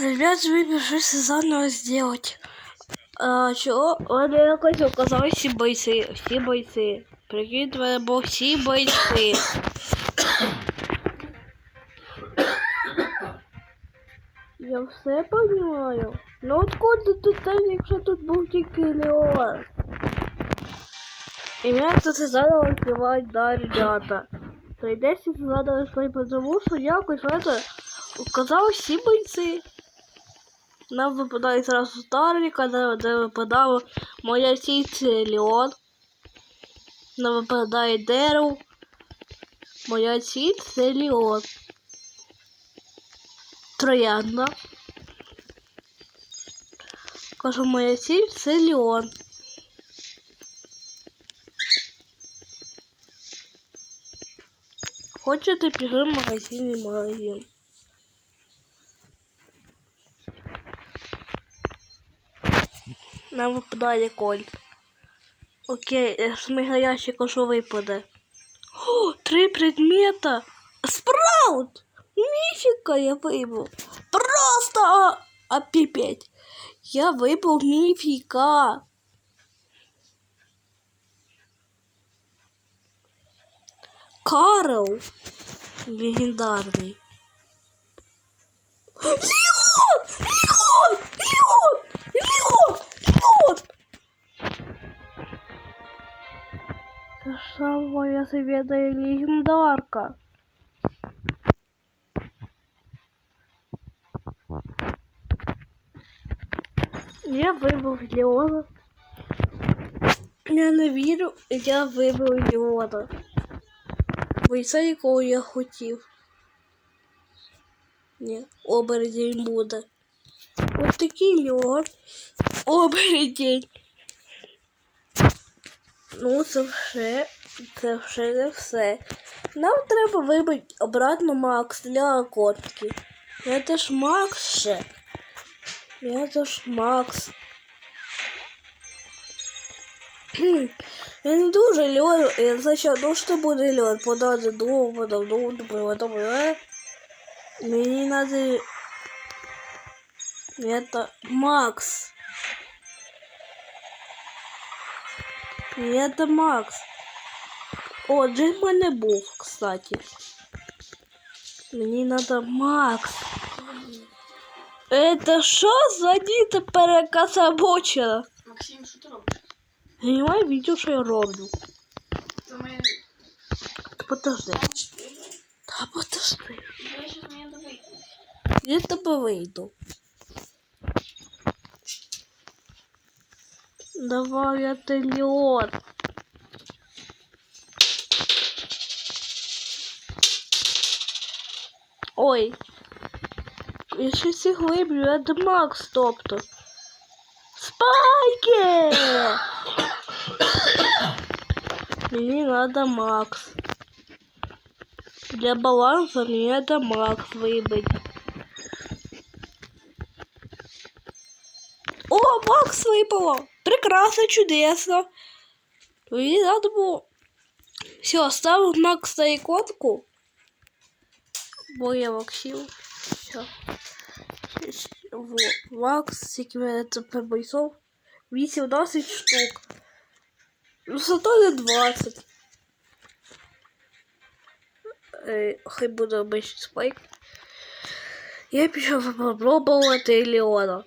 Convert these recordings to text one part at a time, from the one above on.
Ребят, вы решили заново сделать. А, чого? Вони якось оказались всі бойці. Всі бойці. Прикинь, в мене був всі бойці. Я все понимаю. Ну откуда тут там, якщо тут був тільки Леон? І мене тут заново відкривають, да, ребята. Прийдеться заново відкривати, потому що якось это оказалось всі бойці. Нам випадає зразу Старвіка, де, де моя сіть Леон. Нам випадає Деру. Моя сіть це Леон. Троянда. Кажу, моя ціль це Хочете пішли в магазин і магазин. Нам випадає кольт. Окей, смига ящика, що випаде? О, три предмета! Спраут! Міфіка я вибив. Просто а, а піпеть. Я вибив міфіка. Карл. Легендарний. Леон! Леон! Леон! Леон! Леон! Це самая советая легендарка. Я вибив Леона. Я не вірю, я вибив Леона. Бойця, якого я хотів. Ні, обердень буде. Ось такий Леон. Обердень. Ну, це все. Це вже не все. Нам треба вибити обратно Макс для котки. Я теж Макс ще. Я теж Макс. Я не дуже льон, я значить, ну що буде льон, подати думу, потом думу, потом, потом, Мені надо... Это Макс. Это Макс. О, Джим в мене був, кстати. Мені надо Макс. Это що за діти перекасабочена? Максим, що ти робиш? Знімай відео, що я роблю. Це моє... Подожди. Та подожди. Я щас мені добити. Я тебе вийду. Давай я теліон. Ой. Я щось і глиблю, я Макс, тобто. Спайки! Мені надо Макс. Для баланса мне надо Макс выбыть. О, Макс выпало! Прекрасно, чудесно. Мені надо було. Все, ставив Макса і котку. Бо я Максим. Все. Во, Макс, скільки в мене тепер бойцов? 18 штук. Ну, зато не 20. Е, Хай буде обичний спайк. Я пішов попробувати Леона.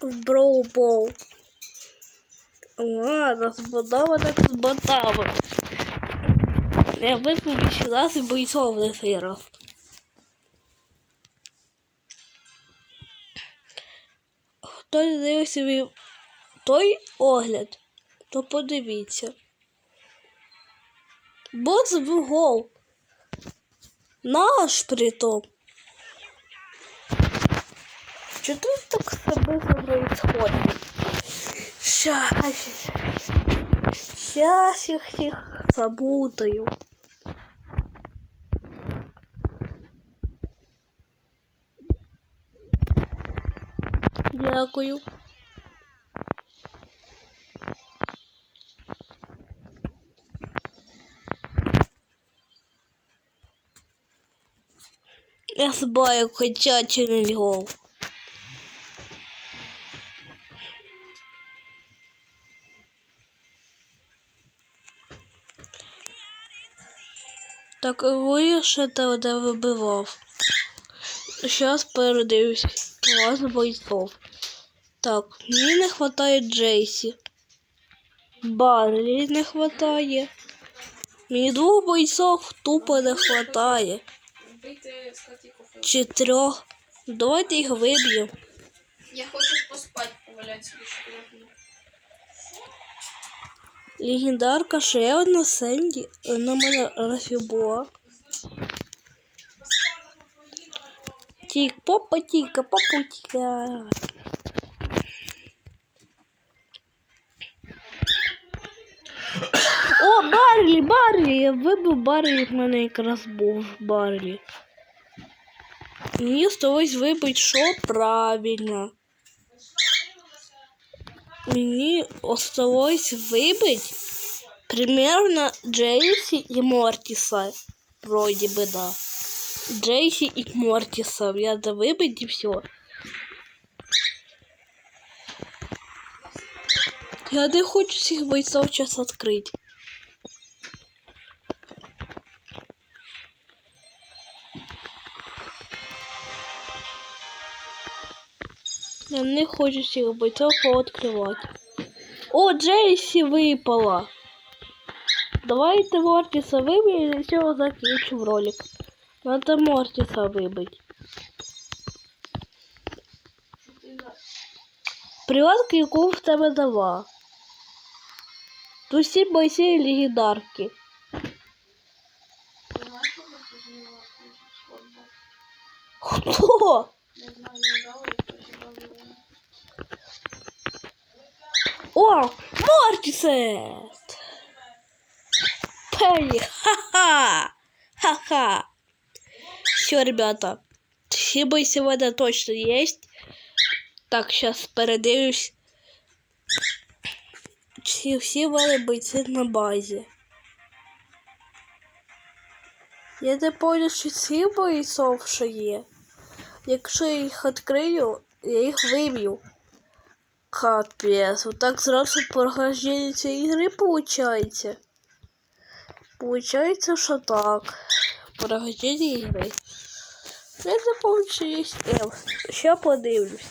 В Броубол. Ладно, з ботами так з ботами. Я випив 18 бойцов на раз. Хто не дивився мій той огляд, то подивіться. Бот забив гол. Наш притом. Что тут так события происходит? Сейчас, сейчас их их забутаю. Дякую. Я збаю хотячий гол. Так, вирішити, де вибивав. Зараз передивлюсь вас бойцов. Так, мені не хватає Джейсі. Барлі не хватає. Мені двох бойцов тупо не хватає. Чи трьох. Давайте їх виб'ємо. Я хочу поспати, повалятися. Легендарка ще одна Сенді. На мене Рафібуа. Тік, попа, тіка, попа, тіка. О, Барлі, Барлі! Я вибив Барлі, в мене якраз був Барлі. Мені осталось вибити, що правильно. Мені осталось вибити примерно Джейсі і Мортіса. Вроді би, да. Джейсі і Мортіса. Я да вибити і все. Я не хочу всіх бойцов зараз відкрити. Не хочу всіх бойцов пооткривати. О, Джейсі випала. Давайте Мортіса виб'ємо і цього закінчимо ролик. Надо Мортіса вибити. Приватка, яку в тебе дала. Тут всі бойці легендарки. Хто? Не знаю, не дала, я прочитала його. О, Мортисет! Пей, ха-ха! Ха-ха! Все, ребята, все бои сегодня точно есть. Так, сейчас передивлюсь. Чи всі вони бойці на базі. Я не пам'ятаю, що ці бойцов ще є. Якщо я їх відкрию, я їх виб'ю. Капец, вот так сразу прохождение этой игры получается. Получается, что так. Прохождение игры. Я не помню, что есть F. Сейчас подивлюсь.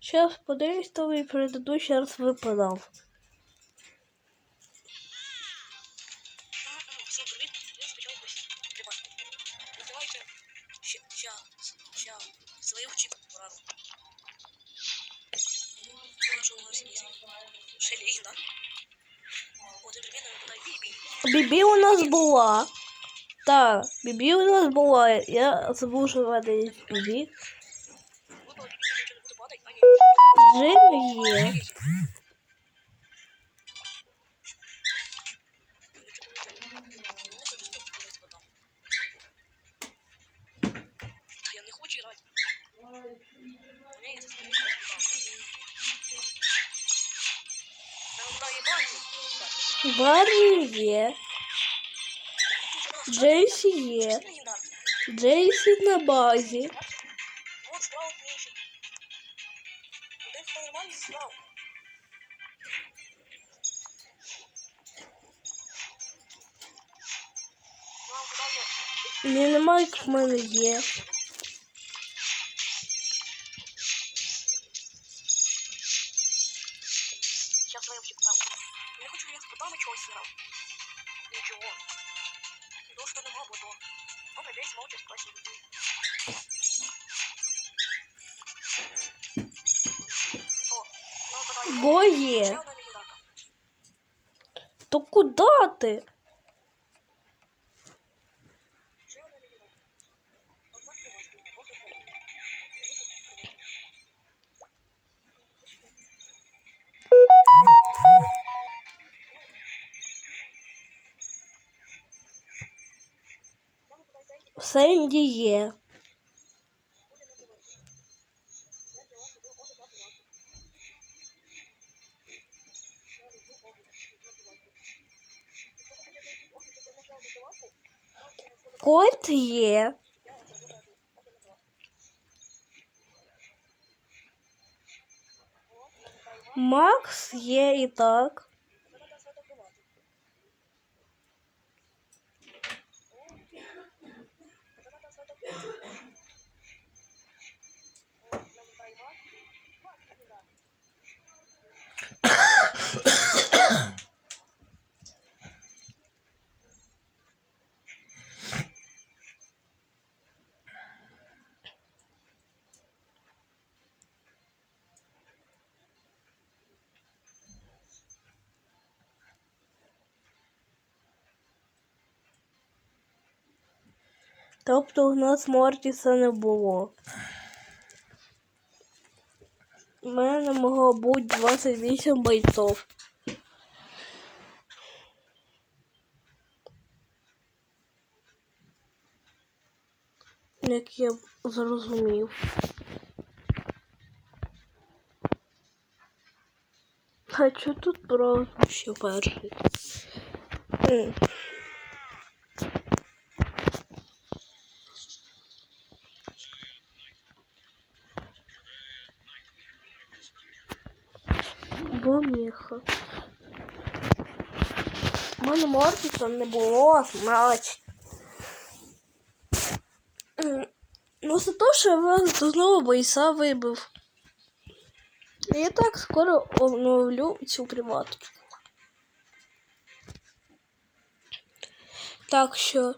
Сейчас подивлюсь, то и предыдущий раз выпадал. Була. Так, Бібі у нас була. Я забув, що вона є Бібі. Випала Бібі, нічого Джейсі є. Джейсі на базі. Вот справа меньше. Вот это нормально справа. Нам. Ні, немає, як в мене є. Привозка. Вот и вот. Сенді є. Кольт є. Макс є і так. Тобто у нас Мортіса не було. У мене могло бути 28 бойцов. Як я зрозумів. А що тут про ще перший? М. Боміха. У мене Мортіса не було, значить. М, Ну, я вас знову бойса вибив. Я так скоро оновлю цю приватку. Так що.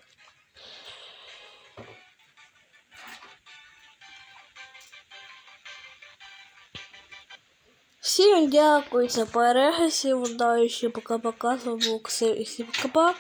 Всім дякую за перегляд, всім удачі, пока-пока, з вами був Ксив і всім пока-пока.